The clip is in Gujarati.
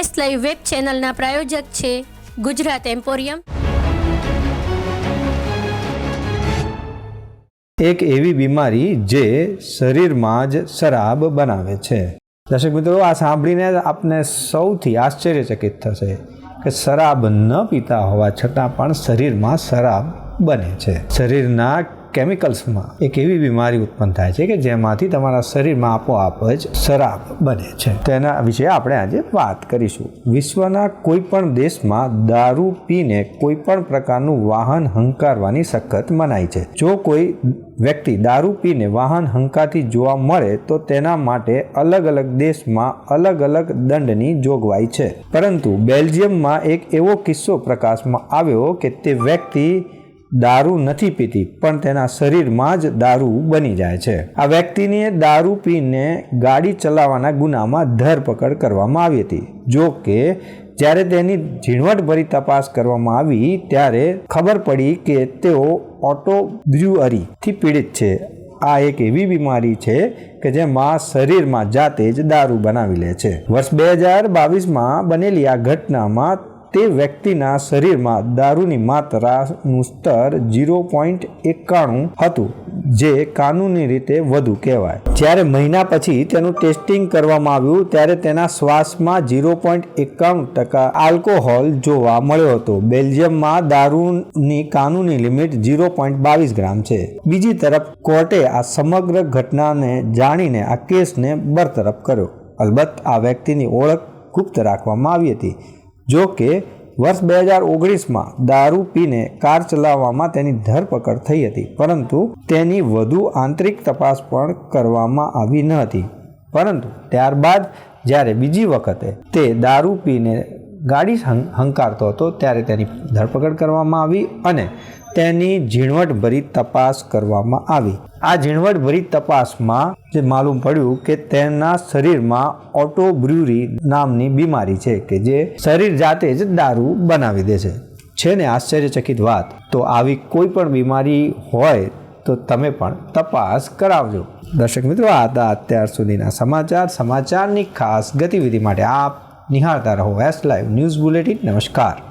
એસ લાઈવ વેબ ચેનલના પ્રાયોજક છે ગુજરાત એમ્પોરિયમ. એક એવી બીમારી જે શરીરમાં જ શરાબ બનાવે છે. દર્શક મિત્રો, આ સાંભળીને આપને સૌથી આશ્ચર્યચકિત થશે કે શરાબ ન પીતા હોવા છતાં પણ શરીરમાં શરાબ બને છે. શરીરના કેમિકલ્સમાં એક એવી બીમારી ઉત્પન્ન થાય છે કે જેમાંથી તમારા શરીરમાં આપોઆપ જ શરાબ બને છે. તેના વિશે આપણે આજે વાત કરીશું. વિશ્વના કોઈ પણ દેશમાં દારૂ પીને કોઈ પણ પ્રકારનું વાહન હંકારવાની સખત મનાઈ છે. જો કોઈ વ્યક્તિ દારૂ પીને વાહન હંકારતી જોવા મળે, તો તેના માટે અલગ અલગ દેશમાં અલગ અલગ દંડની જોગવાઈ છે. પરંતુ બેલ્જિયમમાં એક એવો કિસ્સો પ્રકાશમાં આવ્યો કે તે વ્યક્તિ દારૂ નથી પીતી, પણ તેના શરીરમાં જ દારૂ બની જાય છે. આ વ્યક્તિને દારૂ પીને ગાડી ચલાવવાના ગુનામાં ધરપકડ કરવામાં આવી હતી. જો કે, જ્યારે તેની ઝીણવટભરી તપાસ કરવામાં આવી, ત્યારે ખબર પડી કે તેઓ ઓટો બ્રુઅરીથી પીડિત છે. આ એક એવી બીમારી છે કે જેમાં શરીરમાં જાતે જ દારૂ બનાવી લે છે. વર્ષ બે હજાર બાવીસમાં બનેલી આ ઘટનામાં તે વ્યક્તિના શરીરમાં દારૂની માત્રાનું સ્તર ઝીરો પોઈન્ટ એકાણું હતું, જે કાનૂની રીતે વધુ કહેવાય. જ્યારે મહિના પછી તેનું ટેસ્ટિંગ કરવામાં આવ્યું, ત્યારે તેના શ્વાસમાં ઝીરો પોઈન્ટ એકાણું ટકા આલ્કોહોલ જોવા મળ્યો હતો. બેલ્જિયમમાં દારૂની કાનૂની લિમિટ ઝીરો પોઈન્ટ બાવીસ ગ્રામ છે. બીજી તરફ, કોર્ટે આ સમગ્ર ઘટનાને જાણીને આ કેસને બરતરફ કર્યો. અલબત્ત, આ વ્યક્તિની ઓળખ ગુપ્ત રાખવામાં આવી હતી. જો કે, વર્ષ બે હજાર ઓગણીસમાં દારૂ પીને કાર ચલાવવામાં તેની ધરપકડ થઈ હતી, પરંતુ તેની વધુ આંતરિક તપાસ પણ કરવામાં આવી ન હતી. પરંતુ ત્યારબાદ, જ્યારે બીજી વખતે તે દારૂ પીને ગાડી હંકારતો હતો, ત્યારે તેની ધરપકડ કરવામાં આવી અને તેની ઝીણવટભરી તપાસ કરવામાં આવી. આ ઝીણવટભરી તપાસમાં જે માલુમ પડ્યું કે તેના શરીરમાં ઓટો બ્રુરી નામની બીમારી છે કે જે શરીર જાતે જ દારૂ બનાવી દે છે. છે ને આશ્ચર્યચકિત વાત. તો આવી કોઈ પણ બીમારી હોય તો તમે પણ તપાસ કરાવજો. દર્શક મિત્રો, આ હતા અત્યાર સુધીના સમાચાર. સમાચારની ખાસ ગતિવિધિ માટે આપ નિહાળતા રહો. એસ લાઈવ ન્યૂઝ બુલેટિન નમસ્કાર.